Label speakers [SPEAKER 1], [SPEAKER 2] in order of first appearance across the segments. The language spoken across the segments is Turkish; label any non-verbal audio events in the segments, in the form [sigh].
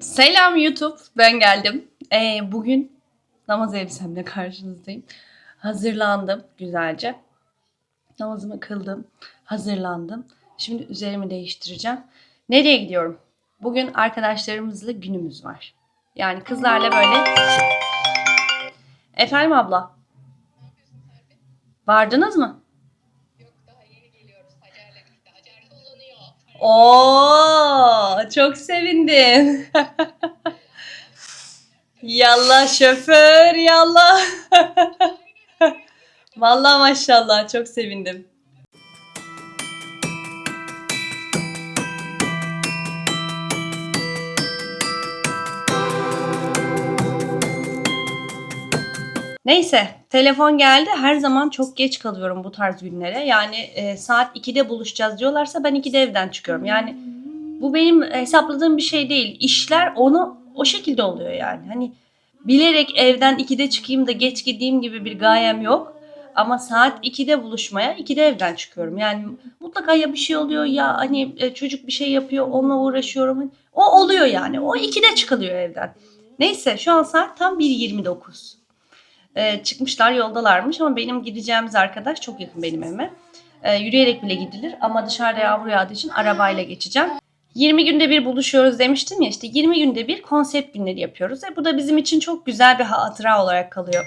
[SPEAKER 1] Selam YouTube, ben geldim. Ee, bugün namaz elbisemle karşınızdayım. Hazırlandım güzelce. Namazımı kıldım, hazırlandım. Şimdi üzerimi değiştireceğim. Nereye gidiyorum? Bugün arkadaşlarımızla günümüz var. Yani kızlarla böyle... Efendim abla? Vardınız mı? Oo, çok sevindim. [laughs] yallah şoför, yallah. [laughs] Vallahi maşallah çok sevindim. Neyse telefon geldi. Her zaman çok geç kalıyorum bu tarz günlere. Yani e, saat 2'de buluşacağız diyorlarsa ben 2'de evden çıkıyorum. Yani bu benim hesapladığım bir şey değil. İşler onu o şekilde oluyor yani. Hani bilerek evden 2'de çıkayım da geç gideyim gibi bir gayem yok. Ama saat 2'de buluşmaya 2'de evden çıkıyorum. Yani mutlaka ya bir şey oluyor ya hani e, çocuk bir şey yapıyor onunla uğraşıyorum. O oluyor yani. O 2'de çıkılıyor evden. Neyse şu an saat tam 1.29. Ee, çıkmışlar yoldalarmış ama benim gideceğimiz arkadaş çok yakın benim evime. Ee, yürüyerek bile gidilir ama dışarıda yağmur yağdığı için arabayla geçeceğim. 20 günde bir buluşuyoruz demiştim ya işte 20 günde bir konsept günleri yapıyoruz. E, bu da bizim için çok güzel bir hatıra olarak kalıyor.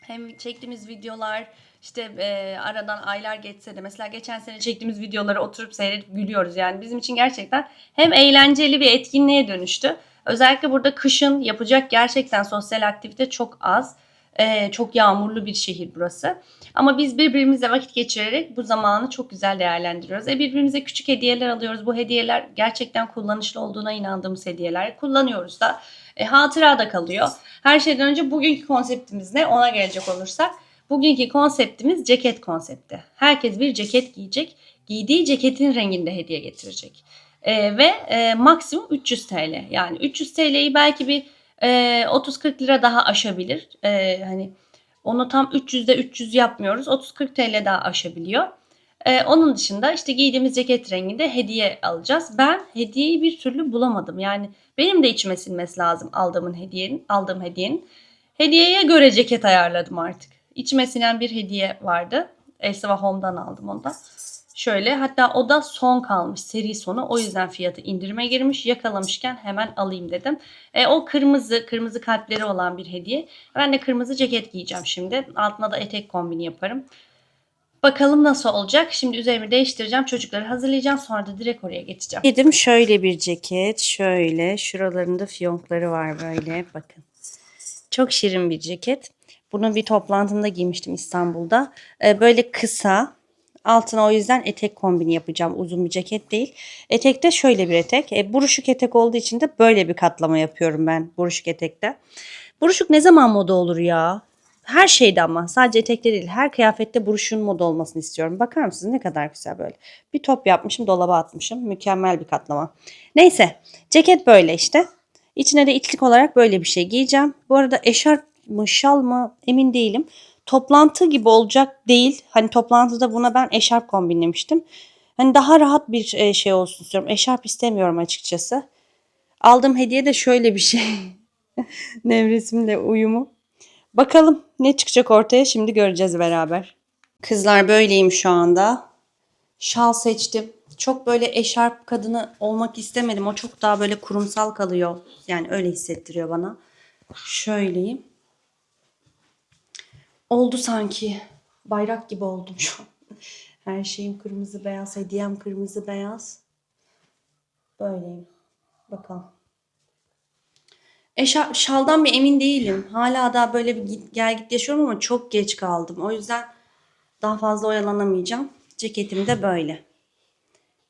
[SPEAKER 1] Hem çektiğimiz videolar işte e, aradan aylar geçse de mesela geçen sene çektiğimiz videoları oturup seyredip gülüyoruz. Yani bizim için gerçekten hem eğlenceli bir etkinliğe dönüştü. Özellikle burada kışın yapacak gerçekten sosyal aktivite çok az. Ee, çok yağmurlu bir şehir burası. Ama biz birbirimizle vakit geçirerek bu zamanı çok güzel değerlendiriyoruz. E, birbirimize küçük hediyeler alıyoruz. Bu hediyeler gerçekten kullanışlı olduğuna inandığımız hediyeler. Kullanıyoruz da. E, hatıra da kalıyor. Her şeyden önce bugünkü konseptimiz ne? Ona gelecek olursak. Bugünkü konseptimiz ceket konsepti. Herkes bir ceket giyecek. Giydiği ceketin renginde hediye getirecek. E, ve e, maksimum 300 TL. Yani 300 TL'yi belki bir e, 30-40 lira daha aşabilir. Hani onu tam 300'de 300 yapmıyoruz. 30-40 TL daha aşabiliyor. Onun dışında işte giydiğimiz ceket renginde hediye alacağız. Ben hediyeyi bir türlü bulamadım. Yani benim de içime sinmesi lazım aldığımın hediyenin, aldığım hediyenin. Hediyeye göre ceket ayarladım artık. İçime sinen bir hediye vardı. Elsevier Home'dan aldım onu da. Şöyle hatta o da son kalmış seri sonu o yüzden fiyatı indirime girmiş yakalamışken hemen alayım dedim. E, o kırmızı kırmızı kalpleri olan bir hediye. Ben de kırmızı ceket giyeceğim şimdi altına da etek kombini yaparım. Bakalım nasıl olacak. Şimdi üzerimi değiştireceğim. Çocukları hazırlayacağım. Sonra da direkt oraya geçeceğim. Yedim şöyle bir ceket. Şöyle. Şuralarında fiyonkları var böyle. Bakın. Çok şirin bir ceket. Bunu bir toplantımda giymiştim İstanbul'da. Ee, böyle kısa. Altına o yüzden etek kombini yapacağım. Uzun bir ceket değil. Etekte şöyle bir etek. E, buruşuk etek olduğu için de böyle bir katlama yapıyorum ben buruşuk etekte. Buruşuk ne zaman moda olur ya? Her şeyde ama sadece etekte değil. Her kıyafette buruşun moda olmasını istiyorum. Bakar mısınız ne kadar güzel böyle. Bir top yapmışım dolaba atmışım. Mükemmel bir katlama. Neyse ceket böyle işte. İçine de içlik olarak böyle bir şey giyeceğim. Bu arada eşarp mı şal mı emin değilim. Toplantı gibi olacak değil. Hani toplantıda buna ben eşarp kombinlemiştim. Hani daha rahat bir e, şey olsun istiyorum. Eşarp istemiyorum açıkçası. Aldığım hediye de şöyle bir şey. [laughs] Nevresimle uyumu. Bakalım ne çıkacak ortaya şimdi göreceğiz beraber. Kızlar böyleyim şu anda. Şal seçtim. Çok böyle eşarp kadını olmak istemedim. O çok daha böyle kurumsal kalıyor. Yani öyle hissettiriyor bana. Şöyleyim. Oldu sanki. Bayrak gibi oldum şu an. Her şeyim kırmızı beyaz. Hediyem kırmızı beyaz. Böyleyim. Bakalım. E şa- şaldan bir emin değilim. Hala daha böyle bir git, gel git yaşıyorum ama çok geç kaldım. O yüzden daha fazla oyalanamayacağım. Ceketim de böyle.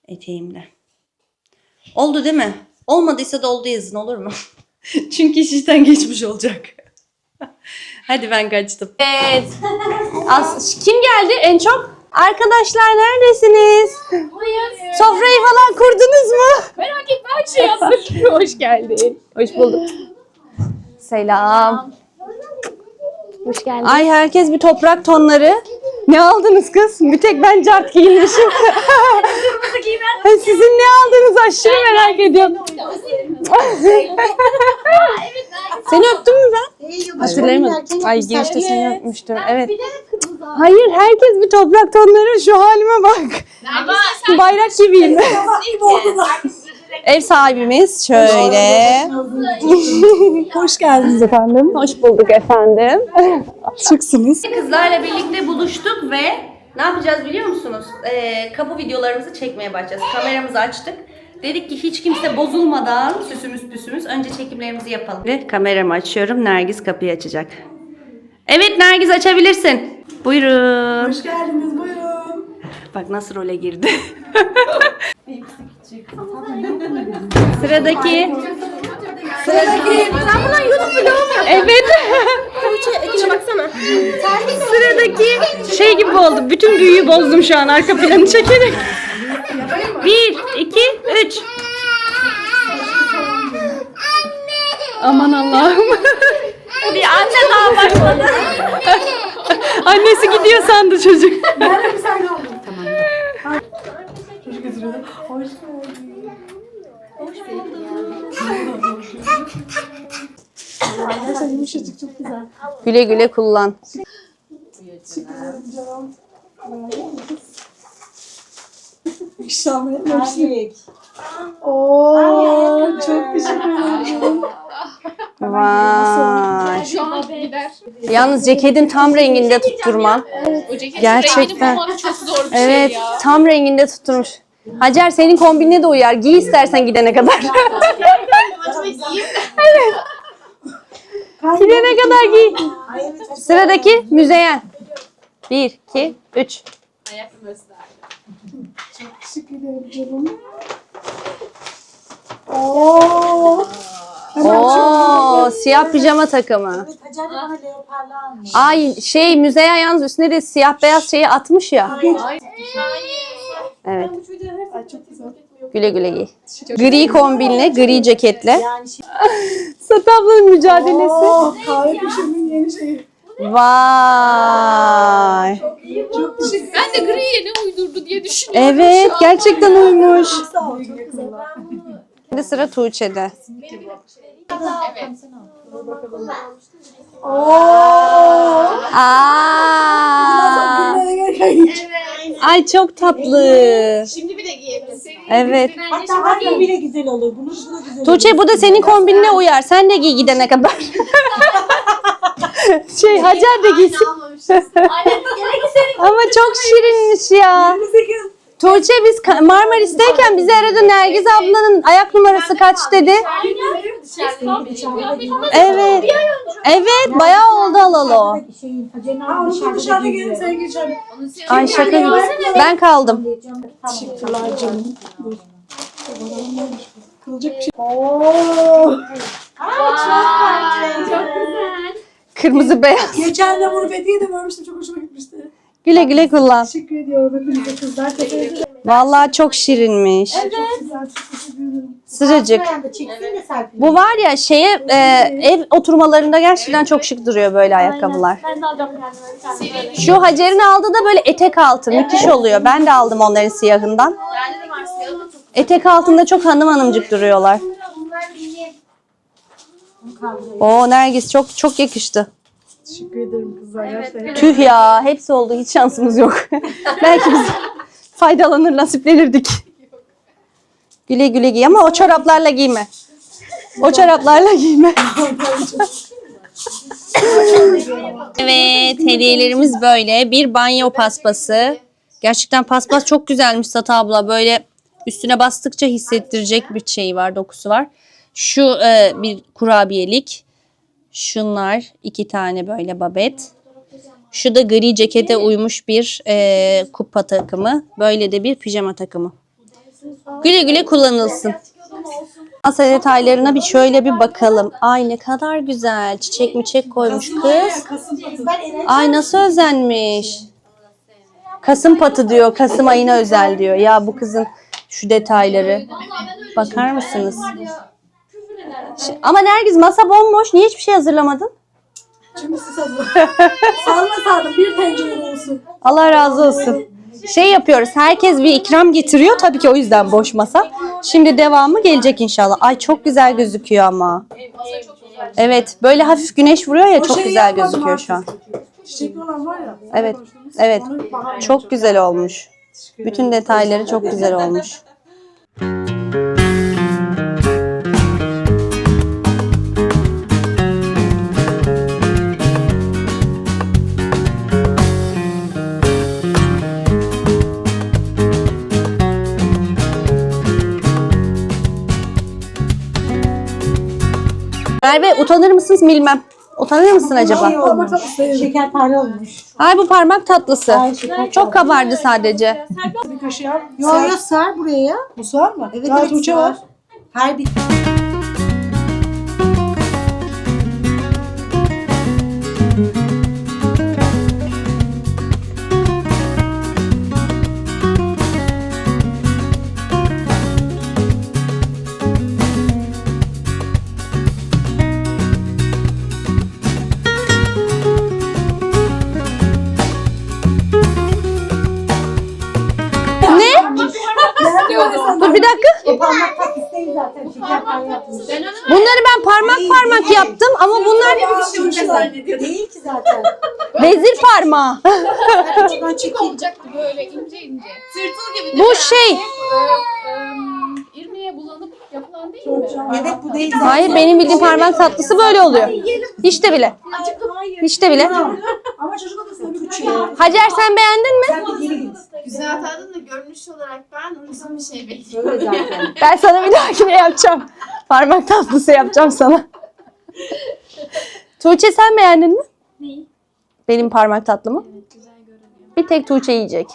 [SPEAKER 1] Eteğimle. Oldu değil mi? Olmadıysa da oldu yazın olur mu? [laughs] Çünkü iş işten geçmiş olacak. Hadi ben kaçtım. Evet. [laughs] As kim geldi en çok? Arkadaşlar neredesiniz? Sofrayı falan kurdunuz mu?
[SPEAKER 2] Merak etme her şey hazır. [laughs] Hoş geldin. Hoş bulduk.
[SPEAKER 1] Selam.
[SPEAKER 2] Hoş geldin.
[SPEAKER 1] Ay herkes bir toprak tonları. Ne aldınız kız? Bir tek ben cart giymişim. [laughs] Sizin ne aldınız aşırı merak ediyorum. [laughs] Seni öptüm mü ben? Hatırlayamadım. Ay girişte seni öpmüştüm. Evet. Hayır herkes bir toprak tonları şu halime bak. Bayrak gibiyim. [laughs] Ev sahibimiz şöyle. Hoş geldiniz efendim. Hoş bulduk efendim. [laughs] Şıksınız.
[SPEAKER 3] Kızlarla birlikte buluştuk ve ne yapacağız biliyor musunuz? Ee, kapı videolarımızı çekmeye başlayacağız. Kameramızı açtık. Dedik ki hiç kimse bozulmadan süsümüz püsümüz önce çekimlerimizi yapalım. Ve kameramı açıyorum. Nergis kapıyı açacak. Evet Nergis açabilirsin. Buyurun.
[SPEAKER 4] Hoş geldiniz buyurun.
[SPEAKER 3] Bak nasıl role girdi. [laughs] Sıradaki. Sıradaki. Sen bundan YouTube vlogu mu Evet.
[SPEAKER 1] Ekine baksana.
[SPEAKER 3] Sıradaki şey gibi oldu. Bütün büyüyü bozdum şu an arka planı çekerek. Bir, iki, üç.
[SPEAKER 1] Aman Allah'ım.
[SPEAKER 3] Bir anne daha başladı.
[SPEAKER 1] Annesi gidiyor sandı çocuk.
[SPEAKER 4] Ben de bir saniye oldum. Tamam. Çocuk götürüyordu. Hoş geldin. Arkadaşlar yumuşacık çok güzel.
[SPEAKER 1] Güle güle kullan.
[SPEAKER 4] Canım. İnşallah görüşürüz. Oo, çok teşekkür ederim.
[SPEAKER 1] Vay.
[SPEAKER 2] Şu an gider.
[SPEAKER 1] Yalnız ceketin tam renginde tutturman.
[SPEAKER 2] O ceketin
[SPEAKER 1] Gerçekten.
[SPEAKER 2] rengini bulmak çok zor bir
[SPEAKER 1] Evet,
[SPEAKER 2] şey ya.
[SPEAKER 1] tam renginde tutturmuş. Hacer senin kombinine de uyar. Giy istersen gidene kadar. [laughs] gidene kadar giy. Sıradaki Müzeyyen. Bir, iki, üç.
[SPEAKER 2] Hayatım özler.
[SPEAKER 4] Teşekkür ederim canım. Oo.
[SPEAKER 1] Oo, siyah pijama takımı.
[SPEAKER 4] Hacer de bana leoparlı almış.
[SPEAKER 1] Ay şey Müzeyyen yalnız üstüne de siyah beyaz şeyi atmış ya. Evet.
[SPEAKER 4] Ay çok güzel.
[SPEAKER 1] Güle güle giy. Gri kombinle, gri ceketle.
[SPEAKER 4] Yani şimdi [laughs]
[SPEAKER 1] Sat ablanın mücadelesi.
[SPEAKER 4] Oo, kahve pişirmenin yeni şeyi.
[SPEAKER 1] Vay.
[SPEAKER 4] Çok teşekkür
[SPEAKER 2] Ben de griye ne uydurdu diye düşünüyorum.
[SPEAKER 1] Evet, gerçekten uymuş.
[SPEAKER 4] Sağ ol, çok güzel.
[SPEAKER 1] Şimdi sıra Tuğçe'de.
[SPEAKER 4] Oo.
[SPEAKER 1] Aa, ay çok tatlı.
[SPEAKER 2] Şimdi bir de giyebilirsin.
[SPEAKER 1] Evet.
[SPEAKER 4] Hatta hatta bile güzel olur. Bunun bu da güzel olur.
[SPEAKER 1] Tuğçe bu da senin kombinine uyar. Sen de giy gidene kadar. [laughs] şey Hacer de giysin. Ama çok şirinmiş ya. Tuğçe biz Marmaris'teyken bizi aradı Nergiz ablanın ayak numarası kaç dedi. Evet. Evet bayağı oldu alalı o.
[SPEAKER 4] Ha, onu da dışarıda gelin sevgili canım.
[SPEAKER 1] Ay şaka gibi. Ben kaldım.
[SPEAKER 4] Teşekkürler canım. Kılacak bir şey. Oo.
[SPEAKER 1] Kırmızı beyaz.
[SPEAKER 4] Geçen de bunu Fethiye'de görmüştüm. Çok hoşuma gitmişti.
[SPEAKER 1] Güle güle kullan.
[SPEAKER 4] Teşekkür ediyorum hepinize kızlar. Teşekkür ederim.
[SPEAKER 1] Vallahi çok şirinmiş.
[SPEAKER 4] Çok güzel. Çok teşekkür ederim.
[SPEAKER 1] Sıcacık. Bu var ya şeye e, ev oturmalarında gerçekten çok şık duruyor böyle ayakkabılar. Şu Hacer'in aldığı da böyle etek altı müthiş oluyor. Ben de aldım onların siyahından.
[SPEAKER 2] Bende de var siyahı da çok
[SPEAKER 1] Etek altında çok hanım hanımcık duruyorlar. Oo Nergis çok çok yakıştı.
[SPEAKER 4] Teşekkür ederim kızlar. Gerçekten.
[SPEAKER 1] Tüh ya hepsi oldu hiç şansımız yok. [laughs] Belki biz faydalanır nasiplenirdik. Güle güle giy ama o çoraplarla giyme. O çoraplarla giyme. [laughs] evet hediyelerimiz böyle. Bir banyo paspası. Gerçekten paspas çok güzelmiş Sata abla. Böyle üstüne bastıkça hissettirecek bir şey var, dokusu var. Şu e, bir kurabiyelik. Şunlar iki tane böyle babet. Şu da gri cekete uymuş bir e, kupa takımı. Böyle de bir pijama takımı. Güle güle kullanılsın. Masa detaylarına bir şöyle bir bakalım. Ay ne kadar güzel. Çiçek miçek koymuş kız. Ay nasıl özenmiş. Kasım patı diyor. Kasım ayına özel diyor. Ya bu kızın şu detayları. Bakar mısınız? Ş- Ama Nergiz masa bomboş. Niye hiçbir şey hazırlamadın?
[SPEAKER 4] Çünkü siz hazır. [laughs] Salma sardım. Bir tencere olsun.
[SPEAKER 1] Allah razı olsun. Şey yapıyoruz. Herkes bir ikram getiriyor. Tabii ki o yüzden boş masa. Şimdi devamı gelecek inşallah. Ay çok güzel gözüküyor ama. Evet, böyle hafif güneş vuruyor ya
[SPEAKER 4] O
[SPEAKER 1] çok
[SPEAKER 4] şeyi
[SPEAKER 1] güzel
[SPEAKER 4] yapmadım
[SPEAKER 1] gözüküyor şu an.
[SPEAKER 4] artık. Çiçekli olan var ya.
[SPEAKER 1] Evet, evet. Çok güzel olmuş. Bütün detayları çok güzel olmuş. Merve utanır mısınız bilmem. Utanır mısın acaba?
[SPEAKER 4] Sevdim.
[SPEAKER 5] Şekerpare olmuş.
[SPEAKER 1] Ay bu parmak tatlısı.
[SPEAKER 5] Ay, şeker
[SPEAKER 1] Çok kabardı sadece.
[SPEAKER 4] Bir kaşığı al.
[SPEAKER 5] Yo yo sar buraya.
[SPEAKER 4] Bu sığar mı?
[SPEAKER 5] Evet
[SPEAKER 4] Daha
[SPEAKER 5] evet sar.
[SPEAKER 4] var.
[SPEAKER 5] Her bir
[SPEAKER 1] Bunları ben parmak parmak yaptım ama bunlar
[SPEAKER 5] Değil ki zaten.
[SPEAKER 1] vezir parmağı. [laughs]
[SPEAKER 5] Oradan
[SPEAKER 2] Küçük
[SPEAKER 5] çekil.
[SPEAKER 2] olacaktı böyle ince ince. Tırtıl gibi.
[SPEAKER 1] Bu şey.
[SPEAKER 2] Ee, e, bulanıp yapılan değil mi?
[SPEAKER 5] Evet bu değil zaten.
[SPEAKER 1] Hayır benim bildiğim parmak tatlısı böyle oluyor. Hiç de bile. Hiç de bile.
[SPEAKER 4] Ama çocuk odasında bir.
[SPEAKER 1] Hacer sen beğendin mi?
[SPEAKER 2] Güzel tadın görünüş olarak ben uzun bir şey bekliyorum.
[SPEAKER 5] Öyle zaten. [laughs]
[SPEAKER 1] Ben sana bir dahakine yapacağım. Parmak tatlısı yapacağım sana. Tuğçe sen beğendin mi?
[SPEAKER 2] Neyi?
[SPEAKER 1] Benim parmak tatlımı.
[SPEAKER 2] Güzel görünüyor.
[SPEAKER 1] Bir tek Tuğçe yiyecek.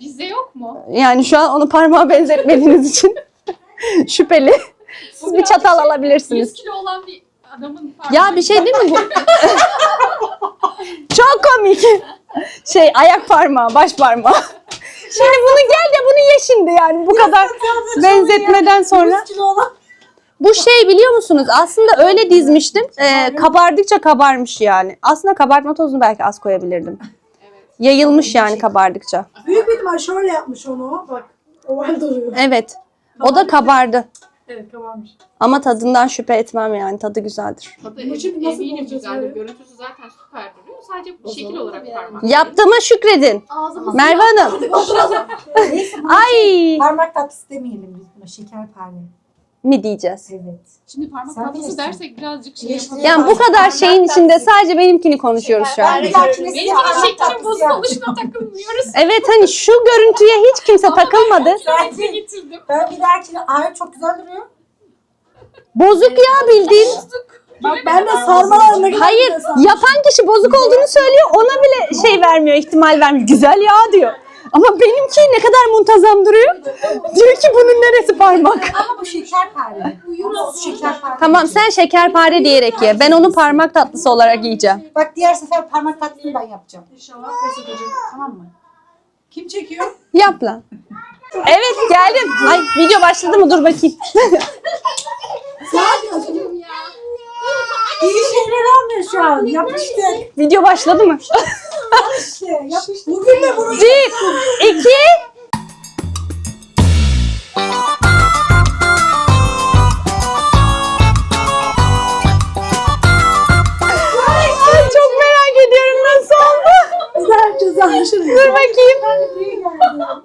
[SPEAKER 2] Bizde yok mu?
[SPEAKER 1] Yani şu an onu parmağa benzetmediğiniz için [laughs] şüpheli. Siz bir çatal alabilirsiniz.
[SPEAKER 2] 100 kilo olan bir adamın parmağı.
[SPEAKER 1] Ya bir şey değil mi bu? [laughs] Çok komik. Şey ayak parmağı, baş parmağı. Şimdi bunu gel de bunu ye şimdi yani bu kadar benzetmeden sonra.
[SPEAKER 5] 100 kilo olan.
[SPEAKER 1] Bu şey biliyor musunuz? Aslında öyle dizmiştim. Ee, kabardıkça kabarmış yani. Aslında kabartma tozunu belki az koyabilirdim. Yayılmış yani kabardıkça.
[SPEAKER 4] Büyük bir ihtimal şöyle yapmış onu. Bak. Oval duruyor.
[SPEAKER 1] Evet. O da kabardı.
[SPEAKER 4] Evet kabarmış.
[SPEAKER 1] Ama tadından şüphe etmem yani. Tadı güzeldir.
[SPEAKER 2] Tadı
[SPEAKER 4] Bu şimdi nasıl
[SPEAKER 2] eminim
[SPEAKER 4] bulacağız
[SPEAKER 2] güzeldir. Görüntüsü zaten süper. Sadece şekil olarak parmak.
[SPEAKER 1] Yaptığıma şükredin.
[SPEAKER 2] Ağzımız
[SPEAKER 1] Merve Hanım. [laughs]
[SPEAKER 5] Neyse bu
[SPEAKER 1] Ay
[SPEAKER 5] parmak tatlısı demeyelim biz buna. Şekerpare.
[SPEAKER 1] mi diyeceğiz?
[SPEAKER 5] Evet.
[SPEAKER 2] Şimdi parmak
[SPEAKER 5] Sen
[SPEAKER 2] tatlısı
[SPEAKER 5] bilirsin.
[SPEAKER 2] dersek birazcık şey
[SPEAKER 5] Yeşil-
[SPEAKER 2] yapalım.
[SPEAKER 1] Yani bu kadar şeyin içinde sadece benimkini konuşuyoruz şu an.
[SPEAKER 5] Ben bir dahakine size
[SPEAKER 2] Benim
[SPEAKER 5] parmak
[SPEAKER 2] şekerim
[SPEAKER 5] tatlısı
[SPEAKER 2] bozuk
[SPEAKER 5] yapacağım.
[SPEAKER 2] oluşuna takılmıyoruz. [laughs]
[SPEAKER 1] Evet hani şu görüntüye hiç kimse takılmadı.
[SPEAKER 2] Size getirdim.
[SPEAKER 5] Ben bir dahakine ay çok güzel duruyor.
[SPEAKER 1] Bozuk ya bildiğin.
[SPEAKER 4] Bak ben de sarmalarına.
[SPEAKER 1] Hayır yapan kişi bozuk olduğunu söylüyor ona bile şey vermiyor ihtimal vermiyor. Güzel ya diyor. Ama benimki ne kadar muntazam duruyor. Diyor ki bunun neresi parmak.
[SPEAKER 5] Ama bu şekerpare. Bu şekerpare.
[SPEAKER 1] Tamam sen şekerpare diyerek ye. Ben onu parmak tatlısı olarak yiyeceğim.
[SPEAKER 5] Bak diğer sefer parmak tatlısını ben yapacağım.
[SPEAKER 4] İnşallah pes edecek.
[SPEAKER 5] Tamam mı?
[SPEAKER 4] Kim çekiyor?
[SPEAKER 1] Yap lan. Evet geldim. Ay video başladı mı? Dur bakayım. [laughs]
[SPEAKER 5] İyi şeyler almıyor şu an. Yapıştık.
[SPEAKER 1] video başladı mı?
[SPEAKER 5] İşte yapıştık.
[SPEAKER 4] Bugün de bunu
[SPEAKER 1] Bir, iki. Ay, çok merak ediyorum nasıl oldu.
[SPEAKER 4] yapacağız anlaşılır.
[SPEAKER 1] Dur bakayım.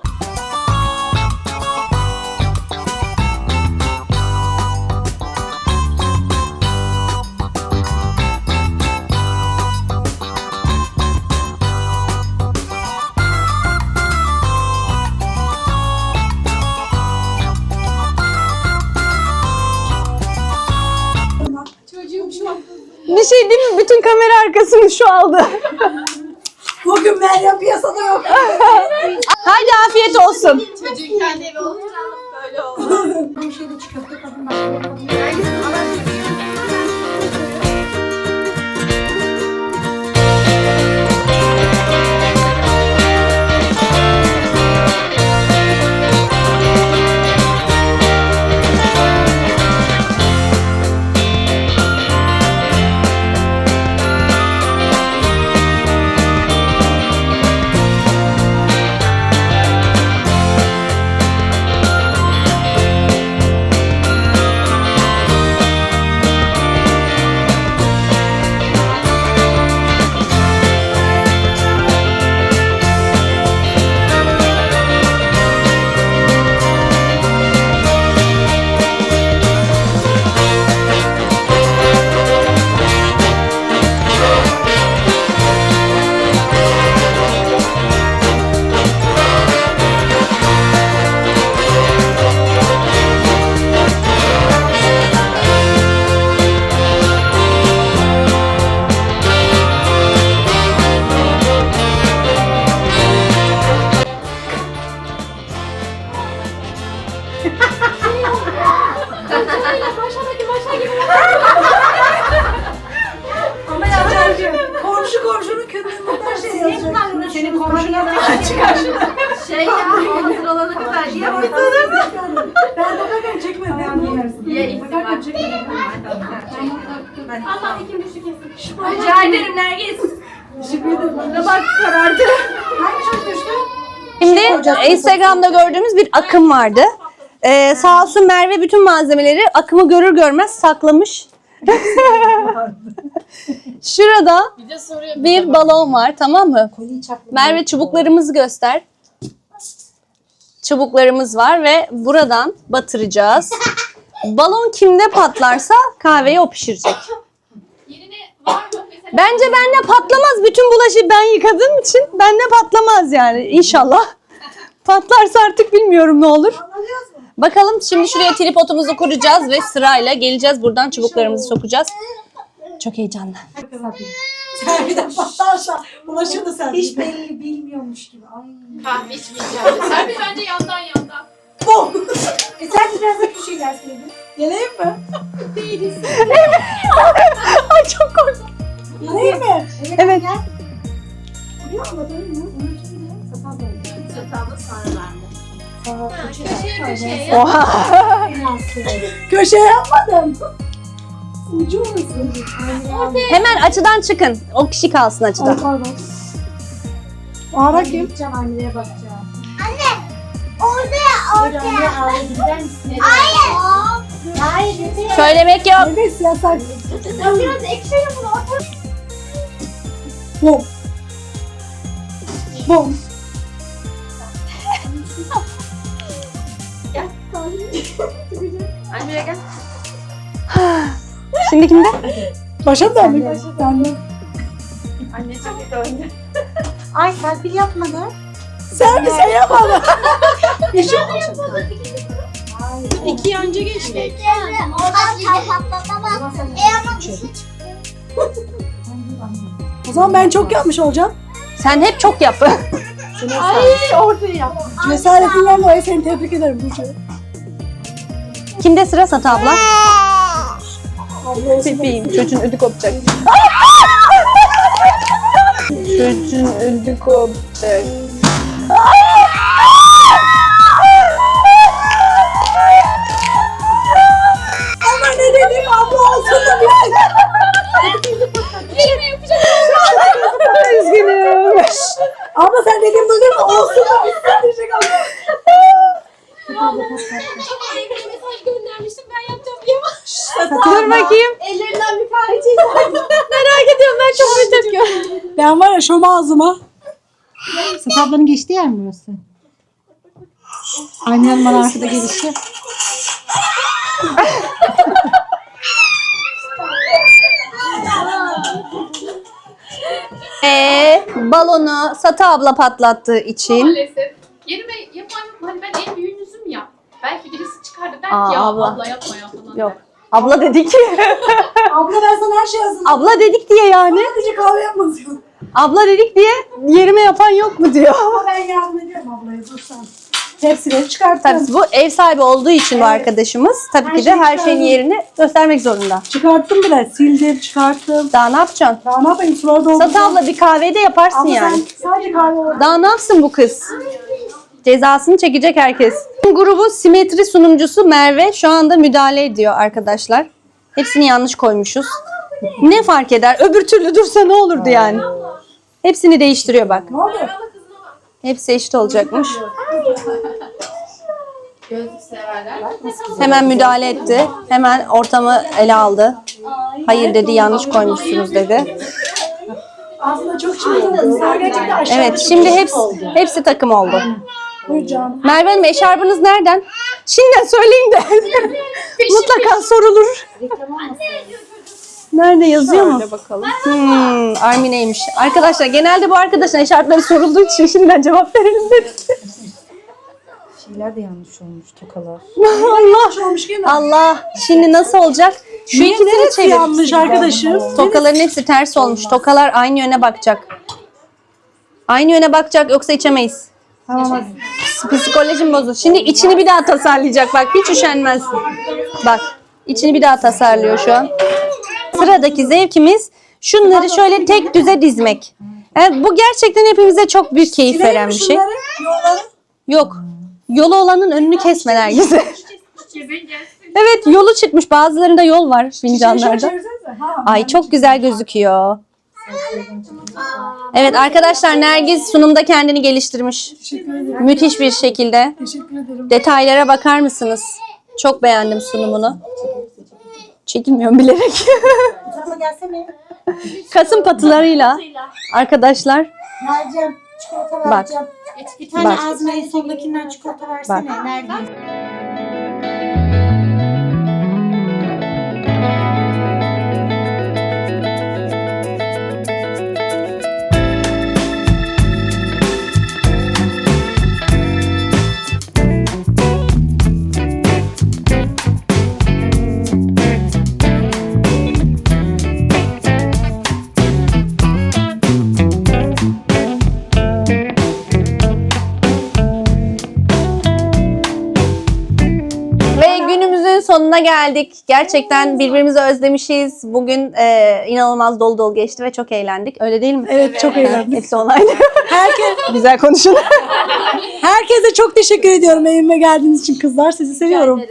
[SPEAKER 1] Kamera arkasını şu aldı.
[SPEAKER 4] Bugün Meryem piyasada yok.
[SPEAKER 1] Haydi afiyet olsun.
[SPEAKER 2] çocuğun kendi evi olunca böyle oldu.
[SPEAKER 5] Bu şeyde kadın.
[SPEAKER 3] Ederim Nergis.
[SPEAKER 5] Bak karardı. Hangi çocuk düştü?
[SPEAKER 1] Şimdi Instagram'da gördüğümüz bir akım vardı. Ee, sağ olsun Merve bütün malzemeleri akımı görür görmez saklamış. [laughs] Şurada
[SPEAKER 2] Bir de soruyor.
[SPEAKER 1] bir balon var tamam mı? Merve çubuklarımızı göster. Çubuklarımız var ve buradan batıracağız. Balon kimde patlarsa kahveyi o pişirecek.
[SPEAKER 2] Yerine var mı?
[SPEAKER 1] Bence bende patlamaz. Bütün bulaşı ben yıkadığım için bende patlamaz yani inşallah. Patlarsa artık bilmiyorum ne olur. Bakalım şimdi şuraya tripodumuzu kuracağız ve sırayla geleceğiz. Buradan çubuklarımızı sokacağız. Çok heyecanlı.
[SPEAKER 5] Sen bir de patlarsa ulaşır da sen. Hiç belli bilmiyormuş gibi. Ay.
[SPEAKER 2] kahve içmeyeceğim. Serpil bence yandan yandan.
[SPEAKER 5] Bom. e sen de biraz da bir şey gelseydin. Geleyim mi? [laughs]
[SPEAKER 1] Ay çok korktum.
[SPEAKER 5] Mi?
[SPEAKER 1] Evet.
[SPEAKER 5] Değil mi? Böyle.
[SPEAKER 2] Çatalda sonra bende.
[SPEAKER 5] Sonra
[SPEAKER 2] Köşeye köşeye yap.
[SPEAKER 1] Oha. [laughs]
[SPEAKER 5] Köşeye yapmadım. Ucu musun?
[SPEAKER 1] Hemen açıdan çıkın. O kişi kalsın açıdan.
[SPEAKER 5] pardon. Ara kim? Gideceğim anneye bakacağım. Orada, orada. Hayır. Hayır.
[SPEAKER 1] Söylemek yok.
[SPEAKER 5] Evet yasak.
[SPEAKER 2] Biraz ekşeyle bunu orta.
[SPEAKER 5] Bom. Bom.
[SPEAKER 2] Anneye gel.
[SPEAKER 1] Şimdi kimde?
[SPEAKER 5] Başa mı döndük? Döndüm.
[SPEAKER 2] Anne çok döndü.
[SPEAKER 5] Ay Serpil yapmadı. Sen bir şey yapmadın. bir şey yapmadın.
[SPEAKER 2] İki önce geçtik.
[SPEAKER 5] O zaman ben çok yapmış olacağım.
[SPEAKER 1] Sen hep çok yap. [laughs]
[SPEAKER 5] Ay ortaya yap. Cesaretinden dolayı seni tebrik ederim Burcu.
[SPEAKER 1] Kimde sıra Sata abla? Bebeğim çocuğun ödü kopacak. çocuğun ödü kopacak.
[SPEAKER 5] Abla sen dediğin duydun mu? Olsun abla.
[SPEAKER 2] Ama Emre'ye mesaj göndermiştim ben yapacağım diye.
[SPEAKER 1] Dur bakayım.
[SPEAKER 2] Ellerinden bir tane çizdim.
[SPEAKER 1] Merak ediyorum ben çok bir tepki.
[SPEAKER 5] Ben var ya şom ağzıma.
[SPEAKER 6] Sıt ablanın geçtiği yer mi burası? Aynen bana arkada gelişi. [laughs]
[SPEAKER 1] Ee, balonu Sata abla patlattığı için.
[SPEAKER 2] Maalesef. Yerime yapan hani ben en büyüğünüzüm ya. Belki birisi çıkar da der ki
[SPEAKER 1] Aa,
[SPEAKER 2] ya
[SPEAKER 1] abla.
[SPEAKER 2] abla, yapma ya falan
[SPEAKER 1] Yok.
[SPEAKER 2] der.
[SPEAKER 1] Abla dedik. [laughs]
[SPEAKER 5] Abla ben sana her şeyi hazırladım.
[SPEAKER 1] abla dedik diye yani.
[SPEAKER 5] Sadece kahve yapmasın.
[SPEAKER 1] Abla dedik diye yerime yapan yok mu diyor.
[SPEAKER 5] Ama ben yardım ediyorum ablaya dur sen. Tepsileri çıkarttım.
[SPEAKER 1] Tabii bu ev sahibi olduğu için bu arkadaşımız tabii
[SPEAKER 5] Her
[SPEAKER 1] ki de
[SPEAKER 5] şeyi
[SPEAKER 1] her şeyin
[SPEAKER 5] çıkardım.
[SPEAKER 1] yerini göstermek zorunda.
[SPEAKER 5] Çıkarttım bile. Sildim çıkarttım.
[SPEAKER 1] Daha ne yapacaksın?
[SPEAKER 5] Daha ne yapayım? Suları dolduracağım.
[SPEAKER 1] Sata abla bir kahve de yaparsın
[SPEAKER 5] Ama
[SPEAKER 1] yani.
[SPEAKER 5] sen sadece kahve olur.
[SPEAKER 1] Daha ne yapsın bu kız? Cezasını çekecek herkes. Grubun simetri sunumcusu Merve şu anda müdahale ediyor arkadaşlar. Hepsini yanlış koymuşuz. Ne fark eder? Öbür türlü dursa ne olurdu yani? Hepsini değiştiriyor bak.
[SPEAKER 5] Ne oldu?
[SPEAKER 1] Hepsi eşit olacakmış. Hemen müdahale etti. Hemen ortamı ele aldı. Hayır dedi yanlış koymuşsunuz dedi.
[SPEAKER 5] Aslında çok şey oldu.
[SPEAKER 1] Evet şimdi hepsi, hepsi takım oldu. Merve Hanım eşarbınız nereden? Şimdiden söyleyin de. [laughs] Mutlaka sorulur. Nerede yazıyor mu? bakalım. Hmm, Armine'ymiş. Arkadaşlar genelde bu arkadaşın eşarpları sorulduğu için şimdiden cevap verelim dedik.
[SPEAKER 6] Şeyler de yanlış olmuş tokalar. [laughs]
[SPEAKER 1] Allah.
[SPEAKER 5] olmuş gene.
[SPEAKER 1] Allah. Şimdi nasıl olacak? Şu
[SPEAKER 5] Niye
[SPEAKER 1] ikisini
[SPEAKER 5] neresi
[SPEAKER 1] çevir.
[SPEAKER 5] yanlış arkadaşım?
[SPEAKER 1] Tokaların hepsi ters olmuş. Tokalar aynı yöne bakacak. Aynı yöne bakacak yoksa içemeyiz.
[SPEAKER 5] Tamam hadi.
[SPEAKER 1] Psikolojim bozuldu. Şimdi içini bir daha tasarlayacak bak hiç üşenmez. Bak içini bir daha tasarlıyor şu an. Sıradaki zevkimiz şunları şöyle tek düze dizmek. Yani bu gerçekten hepimize çok büyük keyif veren bir şey. Yok. Yolu olanın önünü kesmeler
[SPEAKER 2] gelsin.
[SPEAKER 1] Evet yolu çıkmış. Bazılarında yol var fincanlarda. Ay çok güzel gözüküyor. Evet arkadaşlar Nergiz sunumda kendini geliştirmiş. Müthiş bir şekilde. Detaylara bakar mısınız? Çok beğendim sunumunu. Çekilmiyorum bilerek.
[SPEAKER 5] Bu tarafa gelsene.
[SPEAKER 1] Kasım patılarıyla arkadaşlar
[SPEAKER 5] Vereceğim. Çikolata
[SPEAKER 1] Bak.
[SPEAKER 5] vereceğim. Bir tane
[SPEAKER 1] Bak.
[SPEAKER 5] ağzına en sondakinden çikolata versene. Nerede?
[SPEAKER 1] ve sonuna geldik. Gerçekten birbirimizi özlemişiz. Bugün e, inanılmaz dolu dolu geçti ve çok eğlendik. Öyle değil mi?
[SPEAKER 5] Evet, çok eğlendik.
[SPEAKER 1] Hepsi olaydı. [laughs]
[SPEAKER 5] Herkes,
[SPEAKER 1] Güzel konuşun. [laughs]
[SPEAKER 5] herkese çok teşekkür ediyorum evime geldiğiniz için kızlar. Sizi seviyorum.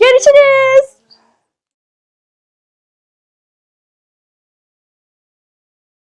[SPEAKER 1] Görüşürüz.